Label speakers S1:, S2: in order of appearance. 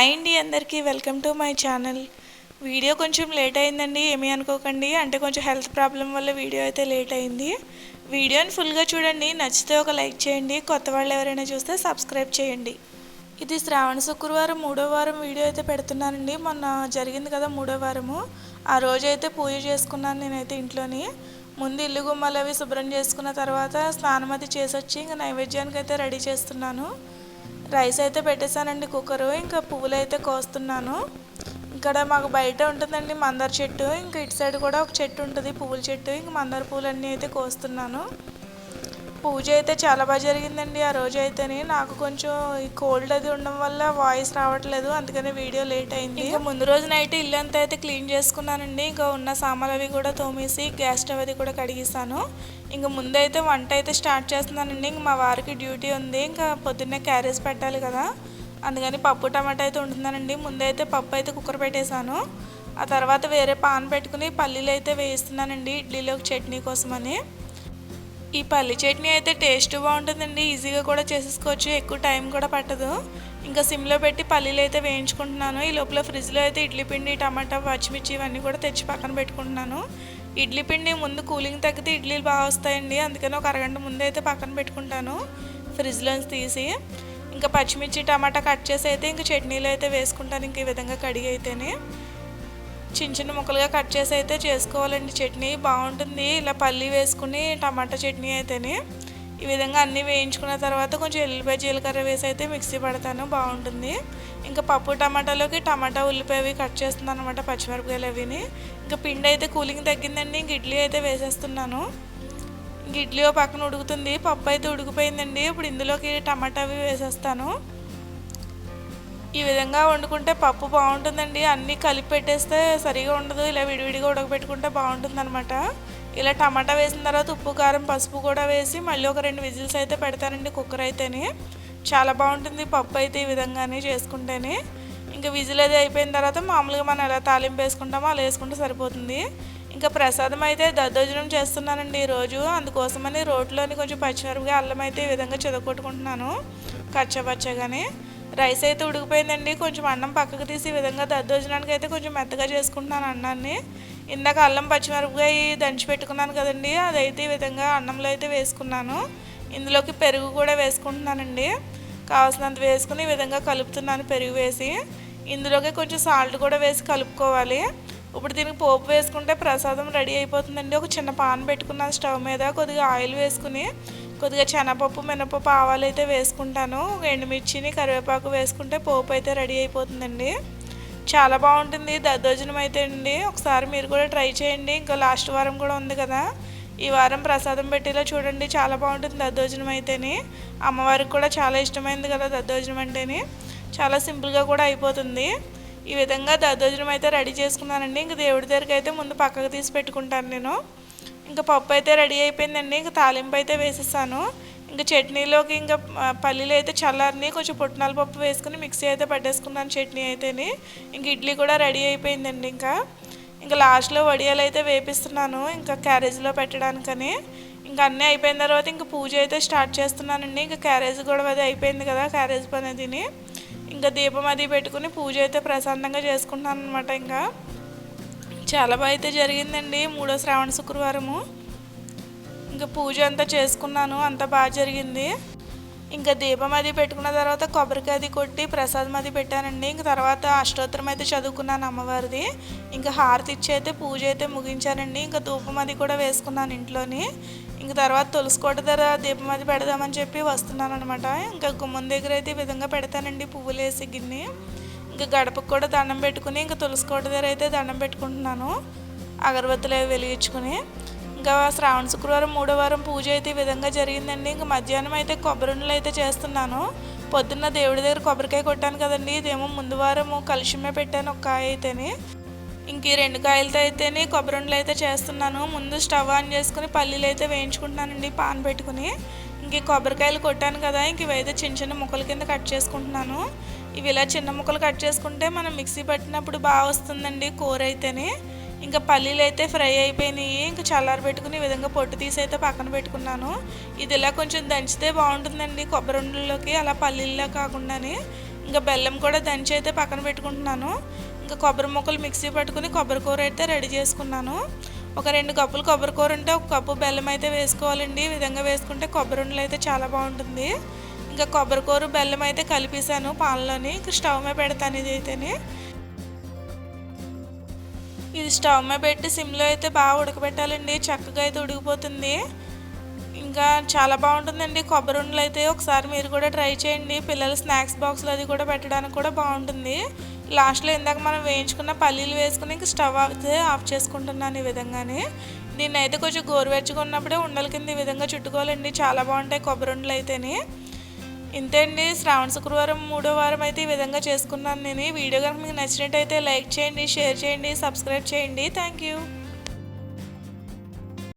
S1: Hi అండి అందరికీ welcome to my channel. Video కొంచెం లేట్ అయిందండి ఏమీ అనుకోకండి. అంటే కొంచెం హెల్త్ ప్రాబ్లం వల్ల వీడియో అయితే లేట్ అయింది. వీడియోని ఫుల్గా చూడండి నచ్చితే ఒక లైక్ చేయండి కొత్త వాళ్ళు ఎవరైనా చూస్తే సబ్స్క్రైబ్ చేయండి. ఇది శ్రావణ శుక్రవారం మూడో వారం వీడియో అయితే పెడుతున్నానండి. మొన్న జరిగింది కదా మూడో వారము. ఆ రోజు అయితే పూజ చేసుకున్నాను నేనైతే ఇంట్లోని. ముందు ఇల్లు గుమ్మాలు అవి శుభ్రం చేసుకున్న తర్వాత స్నానం అది చేసి వచ్చి ఇంకా నైవేద్యానికి అయితే రెడీ చేస్తున్నాను. రైస్ అయితే పెట్టేశానండి కుక్కరు. ఇంకా పువ్వులు అయితే కోస్తున్నాను. ఇక్కడ మాకు బయట ఉంటుందండి మందార చెట్టు. ఇంకా ఇటు సైడ్ కూడా ఒక చెట్టు ఉంటుంది పువ్వుల చెట్టు. ఇంకా మందార పువ్వులన్నీ అయితే కోస్తున్నాను. పూజ అయితే చాలా బాగా జరిగిందండి ఆ రోజు అయితేనే. నాకు కొంచెం ఈ కోల్డ్ అది ఉండడం వల్ల వాయిస్ రావట్లేదు. అందుకని వీడియో లేట్ అయింది. ఇంకా ముందు రోజు నైట్ ఇల్లు అంతా అయితే క్లీన్ చేసుకున్నానండి. ఇంకా ఉన్న సామాన్లు అవి కూడా తోమేసి గ్యాస్ స్టవ్ అది కూడా కడిగిస్తాను ఇంకా ముందైతే వంట అయితే స్టార్ట్ చేస్తున్నానండి. ఇంక మా వారికి డ్యూటీ ఉంది. ఇంకా పొద్దున్నే క్యారేజ్ పెట్టాలి కదా. అందుకని పప్పు టమాటా అయితే ఉంటున్నానండి ముందైతే పప్పు అయితే కుక్కర్ పెట్టేశాను. ఆ తర్వాత వేరే పాన్ పెట్టుకుని పల్లీలు అయితే వేయిస్తున్నానండి. ఇడ్లీలోకి చట్నీ కోసమని. ఈ పల్లి చట్నీ అయితే టేస్ట్ బాగుంటుందండి. ఈజీగా కూడా చేసేసుకోవచ్చు. ఎక్కువ టైం కూడా పట్టదు. ఇంకా సిమ్లో పెట్టి పల్లీలు అయితే వేయించుకుంటున్నాను. ఈ లోపల ఫ్రిడ్జ్లో అయితే ఇడ్లీ పిండి టమాటా పచ్చిమిర్చి ఇవన్నీ కూడా తెచ్చి పక్కన పెట్టుకుంటున్నాను. ఇడ్లీ పిండి ముందు కూలింగ్ తగ్గితే ఇడ్లీలు బాగా వస్తాయండి. అందుకని ఒక అరగంట ముందే అయితే పక్కన పెట్టుకుంటాను ఫ్రిడ్జ్లోంచి తీసి. ఇంకా పచ్చిమిర్చి టమాటా కట్ చేసి అయితే ఇంకా చట్నీలు అయితే వేసుకుంటాను. ఇంక ఈ విధంగా కడిగి అయితేనే. చిన్న చిన్న ముక్కలుగా కట్ చేసి అయితే చేసుకోవాలండి. చట్నీ బాగుంటుంది. ఇలా పల్లి వేసుకుని టమాటా చట్నీ అయితేనే. ఈ విధంగా అన్నీ వేయించుకున్న తర్వాత కొంచెం ఎల్లిపాయ జీలకర్ర వేసి అయితే మిక్సీ పడతాను. బాగుంటుంది. ఇంకా పప్పు టమాటాలోకి టమాటా ఉల్లిపాయ అవి కట్ చేస్తున్నాను అనమాట పచ్చిమిరపకాయలు అవిని. ఇంకా పిండి అయితే కూలింగ్ తగ్గిందండి. ఇంక ఇడ్లీ అయితే వేసేస్తున్నాను. ఇంక ఇడ్లీ పక్కన ఉడుకుతుంది. పప్పు అయితే ఉడికిపోయిందండి. ఇప్పుడు ఇందులోకి టమాటా అవి వేసేస్తాను. ఈ విధంగా వండుకుంటే పప్పు బాగుంటుందండి. అన్నీ కలిపి పెట్టేస్తే సరిగా ఉండదు. ఇలా విడివిడిగా ఉడకబెట్టుకుంటే బాగుంటుంది అనమాట ఇలా టమాటా వేసిన తర్వాత ఉప్పు కారం పసుపు కూడా వేసి మళ్ళీ ఒక రెండు విజిల్స్ అయితే పెడతానండి కుక్కర్ అయితేనే. చాలా బాగుంటుంది పప్పు అయితే ఈ విధంగానే చేసుకుంటేనే. ఇంకా విజిల్ అది అయిపోయిన తర్వాత మామూలుగా మనం ఎలా తాలింపు వేసుకుంటామో అలా వేసుకుంటే సరిపోతుంది. ఇంకా ప్రసాదం అయితే దద్దోజనం చేస్తున్నానండి ఈరోజు అందుకోసమని రోడ్లోని కొంచెం పచ్చిమిరపకాయ అల్లం అయితే ఈ విధంగా చెదకొట్టుకుంటున్నాను కచ్చపచ్చగానే. రైస్ అయితే ఉడికిపోయిందండి. కొంచెం అన్నం పక్కకు తీసి ఈ విధంగా దద్దోజనానికి అయితే కొంచెం మెత్తగా చేసుకుంటున్నాను అన్నాన్ని. ఇందాక అల్లం పచ్చిమిరపకాయ దంచి పెట్టుకున్నాను కదండి. అదైతే ఈ విధంగా అన్నంలో అయితే వేసుకున్నాను. ఇందులోకి పెరుగు కూడా వేసుకుంటున్నానండి. కావాల్సినంత వేసుకుని ఈ విధంగా కలుపుతున్నాను పెరుగు వేసి. ఇందులోకి కొంచెం సాల్ట్ కూడా వేసి కలుపుకోవాలి. ఇప్పుడు దీనికి పోపు వేసుకుంటే ప్రసాదం రెడీ అయిపోతుందండి. ఒక చిన్న పాన్ పెట్టుకున్నాను స్టవ్ మీద. కొద్దిగా ఆయిల్ వేసుకుని కొద్దిగా శనగపప్పు మినపప్పు ఆవాలు అయితే వేసుకుంటాను. ఎండుమిర్చిని కరివేపాకు వేసుకుంటే పోపు అయితే రెడీ అయిపోతుందండి. చాలా బాగుంటుంది. దద్దోజనం అయితే అండి. ఒకసారి మీరు కూడా ట్రై చేయండి. ఇంకా లాస్ట్ వారం కూడా ఉంది కదా. ఈ వారం ప్రసాదం పెట్టేలా చూడండి. చాలా బాగుంటుంది దద్దోజనం అయితేనే. అమ్మవారికి కూడా చాలా ఇష్టమైంది కదా దద్దోజనం అంటేని. చాలా సింపుల్గా కూడా అయిపోతుంది. ఈ విధంగా దద్దోజనం అయితే రెడీ చేసుకున్నానండి. ఇంక దేవుడి దగ్గరికి అయితే ముందు పక్కకు తీసి పెట్టుకుంటాను నేను. ఇంకా పప్పు అయితే రెడీ అయిపోయిందండి. ఇంకా తాలింపు అయితే వేసేసాను. ఇంకా చట్నీలోకి ఇంకా పల్లీలు అయితే చల్లారిని కొంచెం పుట్నాల పప్పు వేసుకుని మిక్సీ అయితే పట్టేసుకున్నాను చట్నీ అయితేని. ఇంక ఇడ్లీ కూడా రెడీ అయిపోయిందండి ఇంకా. ఇంకా లాస్ట్లో వడియాలు అయితే వేపిస్తున్నాను ఇంకా క్యారేజ్లో పెట్టడానికని. ఇంకా అన్నీ అయిపోయిన తర్వాత ఇంకా పూజ అయితే స్టార్ట్ చేస్తున్నానండి. ఇంకా క్యారేజ్ కూడా అది అయిపోయింది కదా క్యారేజ్ పని తిని ఇంకా దీపం అది పెట్టుకుని పూజ అయితే ప్రశాంతంగా చేసుకుంటున్నాను అనమాట ఇంకా. చాలా బాగా అయితే జరిగిందండి మూడో శ్రావణ శుక్రవారము. ఇంకా పూజ అంతా చేసుకున్నాను అంతా బాగా జరిగింది. ఇంకా దీపం అది పెట్టుకున్న తర్వాత కొబ్బరికాయ అది కొట్టి ప్రసాదం అది పెట్టానండి. ఇంక తర్వాత అష్టోత్తరం అయితే చదువుకున్నాను అమ్మవారిది. ఇంకా హారతి ఇచ్చి అయితే పూజ అయితే ముగించానండి. ఇంకా ధూపం అది కూడా వేసుకున్నాను ఇంట్లోని. ఇంక తర్వాత తులసికోట ధర దీపం అది పెడదామని చెప్పి వస్తున్నాను అనమాట ఇంకా గుమ్మం దగ్గర అయితే ఈ విధంగా పెడతానండి పువ్వులు వేసి గిన్నె. ఇంకా గడపకు కూడా దండం పెట్టుకుని ఇంకా తులసికోట దగ్గర అయితే దండం పెట్టుకుంటున్నాను. అగరబత్తులు అవి వెలిగించుకుని. ఇంకా శ్రావణ శుక్రవారం మూడో వారం పూజ అయితే ఈ విధంగా జరిగిందండి. ఇంకా మధ్యాహ్నం అయితే కొబ్బరి అయితే చేస్తున్నాను. పొద్దున్న దేవుడి దగ్గర కొబ్బరికాయ కొట్టాను కదండి. ఇదేమో ముందు వారము కలిసిమే పెట్టాను ఒక కాయ అయితేని. ఇంక ఈ రెండు కాయలతో అయితేనే కొబ్బరి అయితే చేస్తున్నాను. ముందు స్టవ్ ఆన్ చేసుకుని పల్లీలు అయితే వేయించుకుంటున్నానండి పాన్ పెట్టుకుని. ఇంక కొబ్బరికాయలు కొట్టాను కదా ఇంక ఇవైతే చిన్న చిన్న ముక్కల కింద కట్ చేసుకుంటున్నాను. ఇవి ఇలా చిన్న ముక్కలు కట్ చేసుకుంటే మనం మిక్సీ పట్టినప్పుడు బాగా వస్తుందండి కూర అయితేనే. ఇంకా పల్లీలు అయితే ఫ్రై అయిపోయినాయి. ఇంకా చల్లారి పెట్టుకుని ఈ విధంగా పొట్టు తీసి అయితే పక్కన పెట్టుకున్నాను. ఇది ఇలా కొంచెం దంచితే బాగుంటుందండి కొబ్బరి ఉండల్లోకి అలా పల్లీల్లో కాకుండానే. ఇంకా బెల్లం కూడా దంచి అయితే పక్కన పెట్టుకుంటున్నాను. ఇంకా కొబ్బరి ముక్కలు మిక్సీ పట్టుకుని కొబ్బరి కూర అయితే రెడీ చేసుకున్నాను. ఒక రెండు కప్పులు కొబ్బరి కూర ఉంటే ఒక కప్పు బెల్లం అయితే వేసుకోవాలండి. ఈ విధంగా వేసుకుంటే కొబ్బరి ఉండలు అయితే చాలా బాగుంటుంది. ఇంకా కొబ్బరికూరు బెల్లం అయితే కలిపేసాను పాలలోని స్టవ్ మీద పెడతాను ఇది అయితేనే ఇది స్టవ్ మీద పెట్టి సిమ్లో అయితే బాగా ఉడకబెట్టాలండి. చక్కగా అయితే ఉడికిపోతుంది. ఇంకా చాలా బాగుంటుందండి. కొబ్బరి ఉండలు అయితే ఒకసారి మీరు కూడా ట్రై చేయండి. పిల్లల స్నాక్స్ బాక్స్లో అది కూడా పెట్టడానికి కూడా బాగుంటుంది. లాస్ట్లో ఇందాక మనం వేయించుకున్న పల్లీలు వేసుకుని ఇంక స్టవ్ అయితే ఆఫ్ చేసుకుంటున్నాను ఈ విధంగానే. దీన్ని అయితే కొంచెం గోరువెచ్చగా ఉన్నప్పుడే ఉండల కింద ఈ విధంగా చుట్టుకోవాలండి. చాలా బాగుంటాయి కొబ్బరి ఉండలు అయితేనే. ఇంతే అండి. శ్రావణ శుక్రవారం మూడో వారం అయితే ఈ విధంగా చేసుకున్నాను నేను. ఈ వీడియో కనుక మీకు నచ్చినట్టయితే లైక్ చేయండి షేర్ చేయండి సబ్స్క్రైబ్ చేయండి. Thank you.